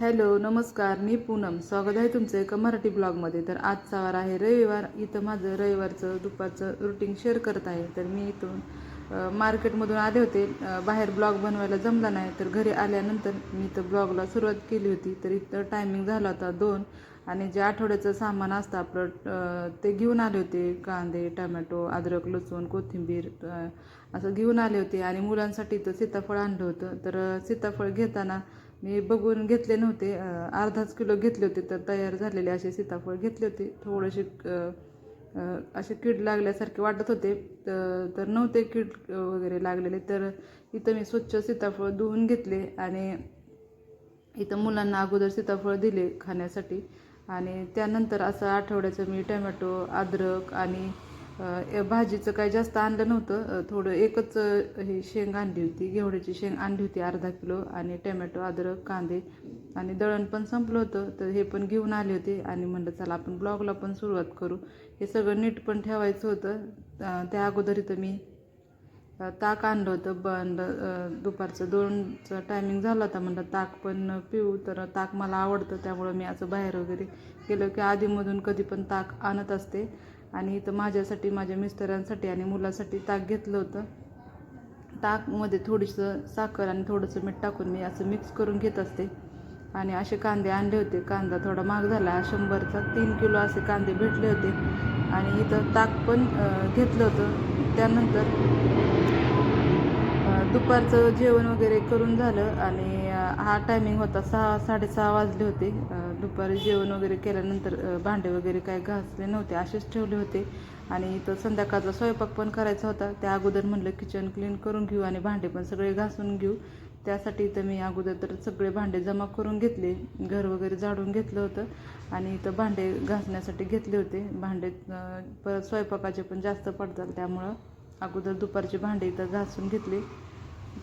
Hello नमस्कार मी पूनम. स्वागत आहे तुमचं एका मराठी ब्लॉगमध्ये. तर आज सवार आहे रविवार. इथं माझं रविवारचं दुपारचं रुटीन शेअर करत आहे. तर मी इथून मार्केटमधून आले होते. बाहेर ब्लॉग बनवायला जमला नाही. तर घरी आल्यानंतर मी इथं ब्लॉगला सुरुवात केली होती. तर इथं टायमिंग झाला होता दोन. आणि जे आठवड्याचं सामान असतं आपलं ते घेऊन आले होते. कांदे टमॅटो अद्रक लसूण कोथिंबीर असं घेऊन आले होते. आणि मुलांसाठी तर सीताफळ आणलं होतं. तर सीताफळ घेताना मी बघून घेतले नव्हते अर्धाच किलो घेतले होते तर तयार झालेले असे सीताफळ घेतले होते. थोडेसे असे कीड लागल्यासारखे वाटत होते तर नव्हते कीड वगैरे लागलेले. तर इथं मी स्वच्छ सीताफळ धुवून घेतले आणि इथं मुलांना अगोदर सीताफळ दिले खाण्यासाठी. आणि त्यानंतर असं आठवड्याचं मी टमॅटो अद्रक आणि भाजीचं काय जास्त आणलं नव्हतं. थोडं एकच हे ही शेंग आणली होती. घेवड्याची शेंग आणली होती अर्धा किलो आणि टमॅटो अद्रक कांदे आणि दळण पण संपलं होतं. तर हे पण घेऊन आले होते आणि म्हणलं चला आपण ब्लॉगला पण सुरुवात करू. हे सगळं नीट पण ठेवायचं होतं. त्या अगोदर इथं मी ताक आणलं होतं. बंद दुपारचं दोनचं टायमिंग झालं होता. म्हणलं ताक पण पिऊ तर ताक मला आवडतं. त्यामुळं मी असं बाहेर वगैरे गेलं की आधीमधून कधी पण ताक आणत असते. आणि इथं माझ्यासाठी माझ्या मिस्टरांसाठी आणि मुलासाठी ताक घेतलं होतं. ताकमध्ये थोडीसं साखर आणि थोडंसं मीठ टाकून मी असं मिक्स करून घेत असते. आणि असे कांदे आणले होते. कांदा थोडा महाग झाला. शंभरचा तीन किलो असे कांदे भेटले होते. आणि इथं ताक पण घेतलं होतं. त्यानंतर दुपारचं जेवण वगैरे करून झालं आणि हा टायमिंग होता सहा साडेसहा वाजले होते. दुपारी जेवण वगैरे केल्यानंतर भांडे वगैरे काय घासले नव्हते असेच ठेवले होते. आणि इथं संध्याकाळचा स्वयंपाक पण करायचा होता. त्या अगोदर म्हणलं किचन क्लीन करून घेऊ आणि भांडे पण सगळे घासून घेऊ. त्यासाठी इथं मी अगोदर तर सगळे भांडे जमा करून घेतले घर वगैरे झाडून घेतलं होतं. आणि इथं भांडे घासण्यासाठी घेतले होते. भांडे परत स्वयंपाकाचे पण जास्त पडतात त्यामुळं अगोदर दुपारचे भांडे इथं घासून घेतले.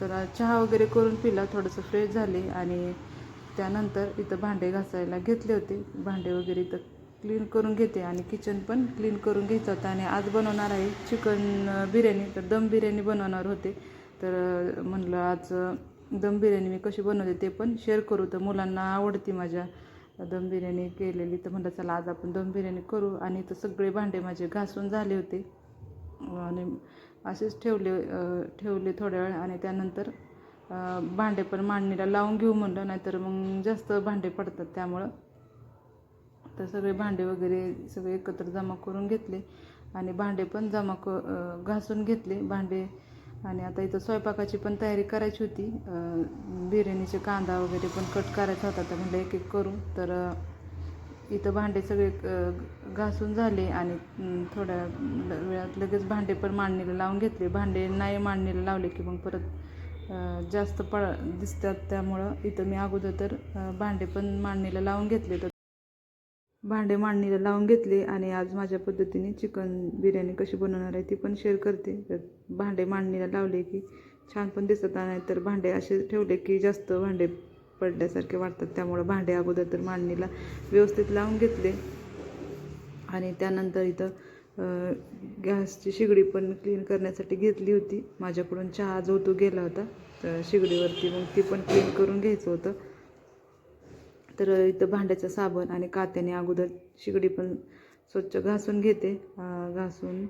तर चहा वगैरे करून पिला थोडंसं फ्रेश झाले आणि त्यानंतर इथं भांडे घासायला घेतले होते. भांडे वगैरे इथं क्लीन करून घेते आणि किचन पण क्लीन करून घ्यायचं होतं. आणि आज बनवणार आहे चिकन बिर्याणी. तर दम बिर्याणी बनवणार होते. तर म्हणलं आज दम बिर्याणी मी कशी बनवते ते पण शेअर करू. तर मुलांना आवडती माझ्या दम बिर्याणी केलेली. तर म्हणलं चला आज आपण दम बिर्याणी करू. आणि इथं सगळे भांडे माझे घासून झाले होते. आणि असेच ठेवले ठेवले थोड्या वेळ आणि त्यानंतर भांडे पण मांडणीला लावून घेऊ म्हणलं नाहीतर मग जास्त भांडे पडतात त्यामुळं. तर सगळे भांडे वगैरे सगळे एकत्र जमा करून घेतले आणि भांडे पण जमा क घासून घेतले. भांडे आणि आता इथं स्वयंपाकाची पण तयारी करायची होती. बिर्याणीचे कांदा वगैरे पण कट करायचा होता तर म्हणलं एक एक करू. तर इथं भांडे सगळे घासून झाले आणि थोड्या वेळात लगेच भांडे पण मांडणीला लावून घेतले. भांडे नाही मांडणीला लावले की मग परत जास्त पळ दिसतात त्यामुळं इथं मी अगोदर तर भांडे पण मांडणीला लावून घेतले. तर भांडे मांडणीला लावून घेतले आणि आज माझ्या पद्धतीने चिकन बिर्याणी कशी बनवणार आहे ती पण शेअर करते. तर भांडे मांडणीला लावले की छान पण दिसत नाही तर भांडे असे ठेवले की जास्त भांडे पडल्यासारखे वाटतात. त्यामुळं भांडे अगोदर तर मांडणीला व्यवस्थित लावून घेतले. आणि त्यानंतर इथं गॅसची शिगडी पण क्लीन करण्यासाठी घेतली होती. माझ्याकडून चहा जो तो गेला होता तर शिगडीवरती मग ती पण क्लीन करून घ्यायचं होतं. तर इथं भांड्याचं साबण आणि कात्याने अगोदर शिगडी पण स्वच्छ घासून घेते. घासून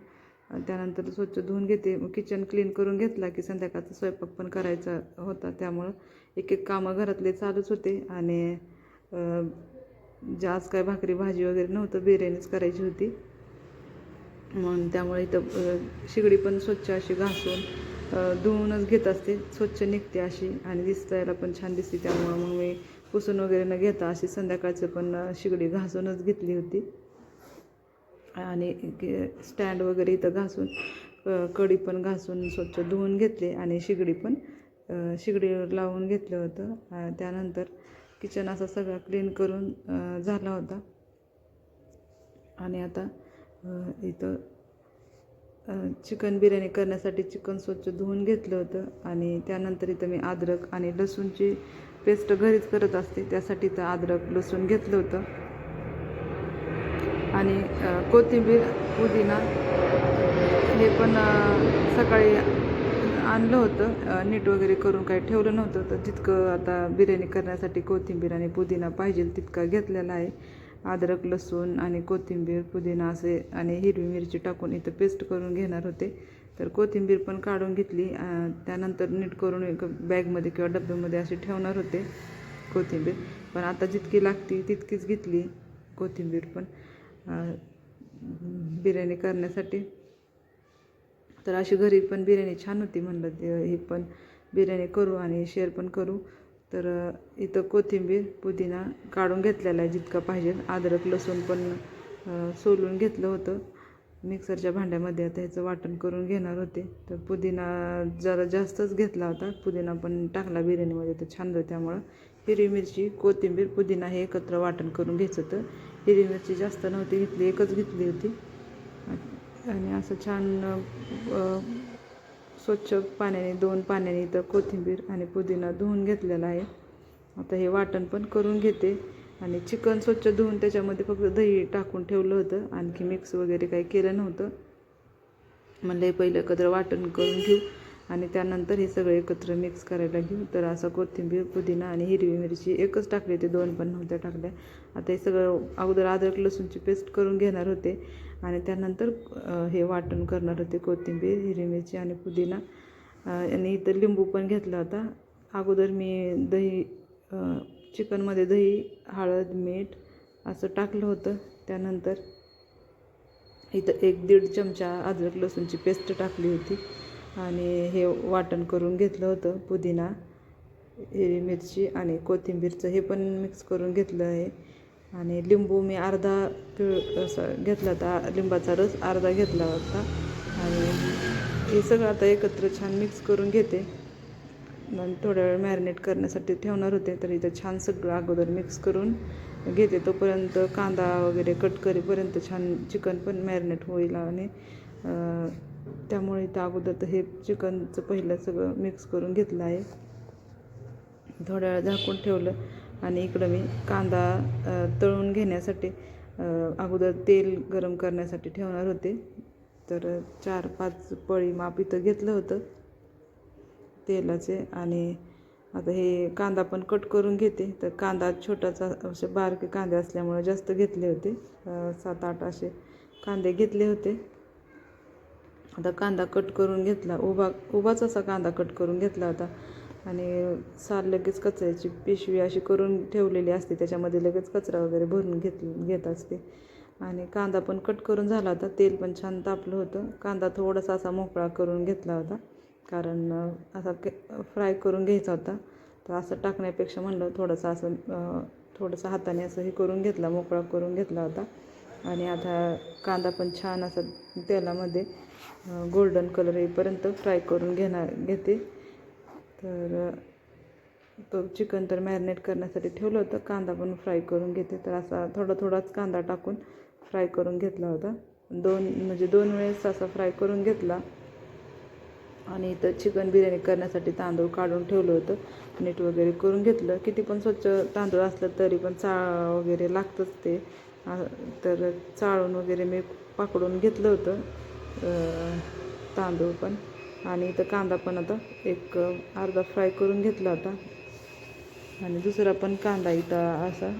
त्यानंतर स्वच्छ धुवून घेते. किचन क्लीन करून घेतला की संध्याकाळचा स्वयंपाक पण करायचा होता. त्यामुळं एक एक कामं घरातले चालूच होते आणि जे आज काय भाकरी भाजी वगैरे नव्हतं बिर्याणीच करायची होती. म्हणून त्यामुळे इथं शिगडी पण स्वच्छ अशी घासून धुवूनच घेत असते. स्वच्छ निघते अशी आणि दिसायला पण छान दिसते. त्यामुळं मग मी पुसून वगैरे न घेता अशी संध्याकाळचं पण शिगडी घासूनच घेतली होती. आणि के- स्टँड वगैरे इथं घासून कडी कढी पण घासून स्वच्छ धुवून घेतले आणि शिगडी पण शिगडीवर लावून घेतलं होतं. त्यानंतर किचन असा सगळा क्लीन करून झाला होता. आणि आता इथं चिकन बिर्याणी करण्यासाठी चिकन स्वच्छ धुवून घेतलं होतं. आणि त्यानंतर इथं मी अद्रक आणि लसूणची पेस्ट घरीच करत असते. त्यासाठी इथं अद्रक लसूण घेतलं होतं. आणि कोथिंबीर पुदिना हे पण सकाळी आणलं होतं नीट वगैरे करून काही ठेवलं नव्हतं. तर जितकं आता बिर्याणी करण्यासाठी कोथिंबीर आणि पुदिना पाहिजे तितका घेतलेला आहे. अद्रक लसूण आणि कोथिंबीर पुदिना असे आणि हिरवी मिरची टाकून इथं पेस्ट करून घेणार होते. तर कोथिंबीर पण काढून घेतली. त्यानंतर नीट करून एक बॅगमध्ये किंवा डब्यामध्ये असे ठेवणार होते कोथिंबीर. पण आता जितकी लागती तितकीच घेतली कोथिंबीर पण. बिर्याणी करण्यासाठी तर अशी घरी पण बिर्याणी छान होती म्हणलं ते- ही पण बिर्याणी करू आणि शेअर पण करू. तर इथं कोथिंबीर पुदिना काढून घेतलेला आहे जितका पाहिजे. अद्रक लसूण पण सोलून घेतलं होतं. मिक्सरच्या भांड्यामध्ये आता ह्याचं वाटण करून घेणार होते. तर पुदिना जरा जास्तच घेतला होता. पुदिना पण टाकला बिर्याणीमध्ये तर छान झालं त्यामुळं. हिरवी मिरची कोथिंबीर पुदिना हे एकत्र वाटण करून घ्यायचं होतं. हिरवी मिरची जास्त नव्हती घेतली एकच घेतली होती. आणि असं छान स्वच्छ पाण्याने दोन पाण्याने इथं कोथिंबीर आणि पुदिना धुवून घेतलेला आहे. आता हे वाटण पण करून घेते. आणि चिकन स्वच्छ धुवून त्याच्यामध्ये फक्त दही टाकून ठेवलं होतं. आणखी मिक्स वगैरे काही केलं नव्हतं. म्हणलं हे पहिलं एकत्र वाटण करून घेऊ. आणि त्यानंतर हे सगळं एकत्र मिक्स करायला घेऊ. तर असं कोथिंबीर पुदिना आणि हिरवी मिरची एकच टाकली होती. दोन पण नव्हत्या टाकल्या. आता हे सगळं अगोदर अद्रक लसूणची पेस्ट करून घेणार होते. आणि त्यानंतर हे वाटण करणार होते कोथिंबीर हिरवी मिरची आणि पुदिना. आणि इथं लिंबू पण घेतला होता. अगोदर मी दही चिकनमध्ये दही हळद मीठ असं टाकलं होतं. त्यानंतर इथं एक दीड चमचा अद्रक लसूणची पेस्ट टाकली होती. आणि हे वाटण करून घेतलं होतं पुदिना हिरवी मिरची आणि कोथिंबीरचं हे पण मिक्स करून घेतलं आहे. आणि लिंबू मी अर्धा पिळ असं घेतला होता लिंबाचा रस अर्धा घेतला होता. आणि हे सगळं आता एकत्र छान मिक्स करून घेते. आणि थोड्या वेळ मॅरिनेट करण्यासाठी ठेवणार होते तर इथं छान सगळं अगोदर मिक्स करून घेते. तोपर्यंत कांदा वगैरे कट करेपर्यंत छान चिकन पण मॅरिनेट होईल आणि त्यामुळे इथं अगोदर तर हे चिकनचं पहिलं सगळं मिक्स करून घेतलं आहे. थोड्या वेळ झाकून ठेवलं आणि इकडं मी कांदा घेण्यासाठी अगोदर तेल गरम करण्यासाठी ठेवणार होते. तर चार पाच पळी माप इथं घेतलं होतं तेलाचे आणि आता हे कांदा पण कट करून घेते. तर कांदा छोटाचा असे बारके कांदे असल्यामुळे जास्त घेतले होते. सात आठ असे कांदे घेतले होते. आता कांदा कट करून घेतला उभा उभाच असा कांदा कट करून घेतला होता. आणि साल लगेच कचऱ्याची पिशवी अशी करून ठेवलेली असते. त्याच्यामध्ये लगेच कचरा वगैरे भरून घेत घेत असते. आणि कांदा पण कट करून झाला होता. तेल पण छान तापलं होतं. कांदा थोडासा असा मोकळा करून घेतला होता. कारण असा के फ्राय करून घ्यायचा होता. तर असं टाकण्यापेक्षा म्हणलं थोडंसं असं थोडंसं हाताने असं हे करून घेतला मोकळा करून घेतला होता. आणि आता कांदा पण छान असा तेलामध्ये गोल्डन कलर येईपर्यंत फ्राय करून घेणार घेते. तर तो चिकन तर मॅरिनेट करण्यासाठी ठेवलं होतं. कांदा पण फ्राय करून घेते. तर असा थोडा थोडाच कांदा टाकून फ्राय करून घेतला होता. दोन म्हणजे दोन वेळेस असा फ्राय करून घेतला. आणि इथं चिकन बिर्याणी करण्यासाठी तांदूळ काढून ठेवलं होतं. नीट वगैरे करून घेतलं. किती पण स्वच्छ तांदूळ असलं तरी पण चाळ वगैरे लागतंच ते. तर चाळून वगैरे मी पाकडून घेतलं होतं. तांदूळ पण. आणि इथं कांदा पण आता एक अर्धा फ्राय करून घेतला होता. आणि दुसरा पण कांदा इथं असा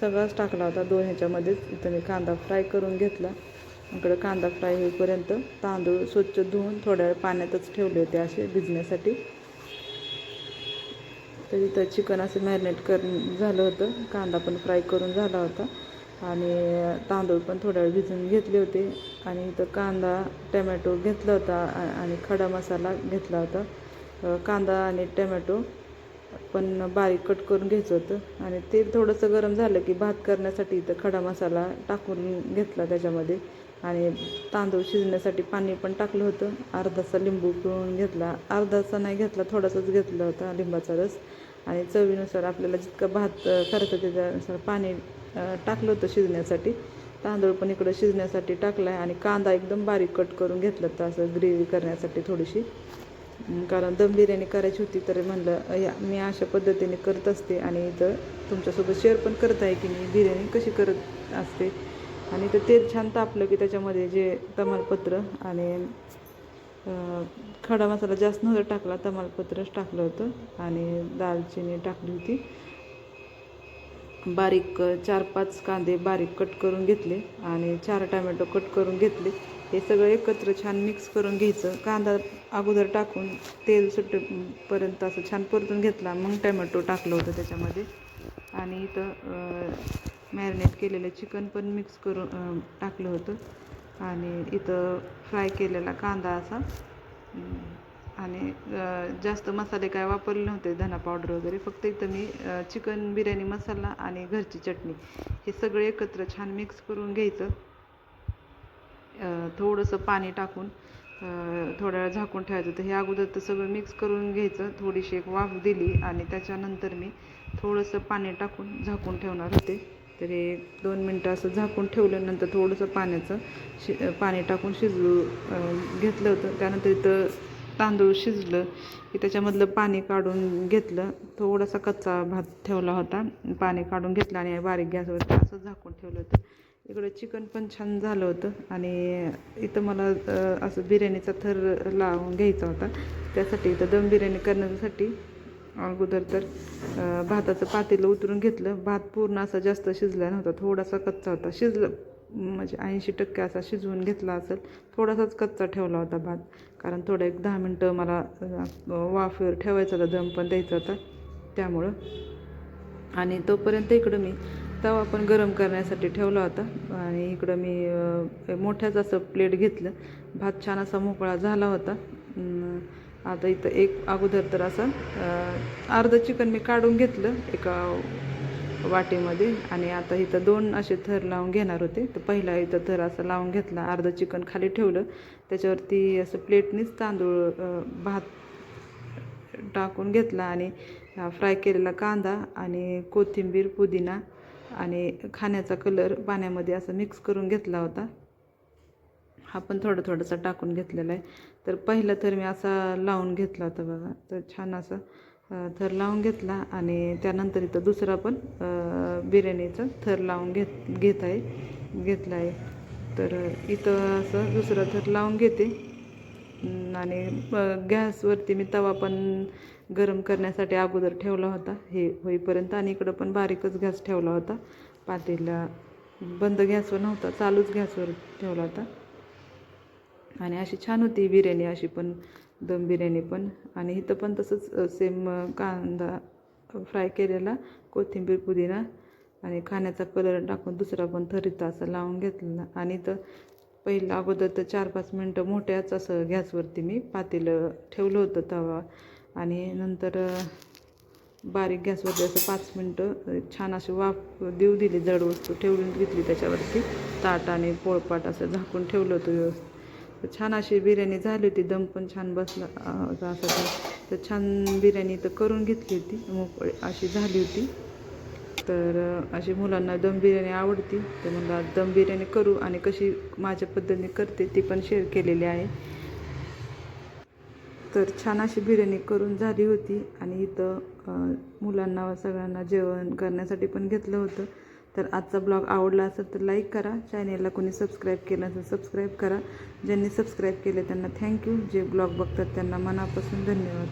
सगळाच टाकला होता दोन ह्याच्यामध्येच. इथं मी कांदा फ्राय करून घेतला. इकडं कांदा फ्राय होईपर्यंत तांदूळ स्वच्छ धुवून थोड्या वेळ पाण्यातच ठेवले होते असे भिजण्यासाठी. तर इथं चिकन असं मॅरिनेट कर झालं होतं. कांदा पण फ्राय करून झाला होता. आणि तांदूळ पण थोड्या वेळ भिजून घेतले होते. आणि इथं कांदा टमॅटो घेतला होता आणि खडा मसाला घेतला होता. कांदा आणि टमॅटो पण बारीक कट करून घ्यायचं होतं. आणि ते थोडंसं गरम झालं की भात करण्यासाठी इथं खडा मसाला टाकून घेतला त्याच्यामध्ये. आणि तांदूळ शिजण्यासाठी पाणी पण टाकलं होतं. अर्धासा लिंबू पिळून घेतला. अर्धासा नाही घेतला थोडासाच घेतला होता लिंबाचा रस. आणि चवीनुसार आपल्याला जितकं भात अ, करायचं त्याच्यानुसार पाणी टाकलं होतं शिजण्यासाठी. तांदूळ पण इकडं शिजण्यासाठी टाकला आहे आणि कांदा एकदम बारीक कट करून घेतला होता असं ग्रेव्ही करण्यासाठी थोडीशी. कारण दम बिर्याणी करायची होती तर म्हणलं या मी अशा पद्धतीने करत असते आणि इथं तुमच्यासोबत शेअर पण करत आहे की मी बिर्याणी कशी करत असते. आणि इथं तेल छान तापलं की त्याच्यामध्ये जे तमालपत्र आणि खडा मसाला जास्त नव्हता टाकला तमालपत्रच टाकलं होतं आणि दालचिनी टाकली होती. बारीक चार पाच कांदे बारीक कट करून घेतले आणि चार टमॅटो कट करून घेतले. हे सगळं एकत्र छान मिक्स करून घ्यायचं. कांदा अगोदर टाकून तेल सुटेपर्यंत असं छान परतून घेतला मग टमॅटो टाकलं होतं त्याच्यामध्ये. आणि इथं मॅरिनेट केलेलं चिकन पण मिक्स करून टाकलं होतं. आणि इथं फ्राय केलेला कांदा असा. आणि जास्त मसाले काय वापरले नव्हते धना पावडर वगैरे. फक्त इथं मी चिकन बिर्याणी मसाला आणि घरची चटणी. हे सगळे एकत्र छान मिक्स करून घ्यायचं. थोडंसं पाणी टाकून थोड्या वेळ झाकून ठेवायचं. तर हे अगोदर तर सगळं मिक्स करून घ्यायचं. थोडीशी एक वाफ दिली आणि त्याच्यानंतर मी थोडंसं पाणी टाकून झाकून ठेवणार होते. तर हे दोन मिनटं असं झाकून ठेवल्यानंतर थोडंसं पाण्याचं शि पाणी टाकून शिजू घेतलं होतं. त्यानंतर इथं तांदूळ शिजलं की त्याच्यामधलं पाणी काढून घेतलं. थोडासा कच्चा भात ठेवला होता. पाणी काढून घेतलं आणि बारीक गॅसवर असं झाकून ठेवलं होतं. इकडं चिकन पण छान झालं होतं. आणि इथं मला असं बिर्याणीचा थर लावून घ्यायचा होता. त्यासाठी इथं दम बिर्याणी करण्यासाठी अगोदर तर भाताचं पातेलं उतरून घेतलं. भात पूर्ण असा जास्त शिजला नव्हता. थोडासा कच्चा होता. शिजलं म्हणजे ऐंशी टक्के असा शिजवून घेतला असेल. थोडासाच कच्चा ठेवला होता भात. कारण थोडं एक दहा मिनटं मला वाफेवर ठेवायचा होता दम पण द्यायचा होता. त्यामुळं. आणि तोपर्यंत इकडं मी तवा पण गरम करण्यासाठी ठेवला होता. आणि इकडं मी मोठ्याच असं प्लेट घेतलं. भात छान असा मोकळा झाला होता. आता इथं एक अगोदर तर असं अर्धं चिकन मी काढून घेतलं एका वाटीमध्ये आणि आता इथं दोन असे थर लावून घेणार होते. तर पहिला इथं थर असं लावून घेतला अर्धं चिकन खाली ठेवलं. त्याच्यावरती असं प्लेटनीच तांदूळ भात टाकून घेतला आणि फ्राय केलेला कांदा आणि कोथिंबीर पुदिना आणि खाण्याचा कलर पाण्यामध्ये असं मिक्स करून घेतला होता. हा पण थोडं थोडंसं टाकून घेतलेला आहे. तर पहिलं थर मी असा लावून घेतला होता बघा. तर छान असा थर लावून घेतला आणि त्यानंतर इथं दुसरा पण बिर्याणीचा थर लावून घेत घेत आहे घेतला आहे. तर इथं असं दुसरा थर लावून घेते. आणि गॅसवरती मी तवा पण गरम करण्यासाठी अगोदर ठेवला होता. हे होईपर्यंत आणि इकडं पण बारीकच गॅस ठेवला होता. पातेला बंद गॅसवर नव्हता चालूच गॅसवर ठेवला होता. आणि अशी छान होती बिर्याणी अशी पण दम बिर्याणी पण. आणि इथं पण तसंच सेम कांदा फ्राय केलेला कोथिंबीर पुदिना आणि खाण्याचा कलर टाकून दुसरा पण थरीचा असं लावून घेतलेला. आणि तर पहिलं अगोदर तर चार पाच मिनटं मोठ्याच असं गॅसवरती मी पातेलं ठेवलं होतं तवा. आणि नंतर बारीक गॅसवरती असं पाच मिनटं छान अशी वाफ देऊ दिली जड वस्तू ठेवून घेतली त्याच्यावरती. ताट आणि पोळपाट असं झाकून ठेवलं होतं व्यवस्थित. छान अशी बिर्याणी झाली होती. दम पण छान बसला अ, असा तर- छान बिर्याणी तर करून घेतली होती. मोकळी अशी झाली होती. तर अशी मुलांना दम बिर्याणी आवडती. तर मला दम बिर्याणी करू आणि कशी माझ्या पद्धतीने करते ती पण शेअर केलेली आहे. तर छान अशी बिर्याणी करून झाली होती. आणि इथं मुलांना सगळ्यांना जेवण करण्यासाठी पण घेतलं होतं. तर आजचा ब्लॉग आवडला असेल तर लाईक करा. चॅनेलला कोणी सबस्क्राईब केलं असेल सबस्क्राईब करा. ज्यांनी सबस्क्राईब केले त्यांना थँक्यू जे ब्लॉग बघतात त्यांना मनापासून धन्यवाद.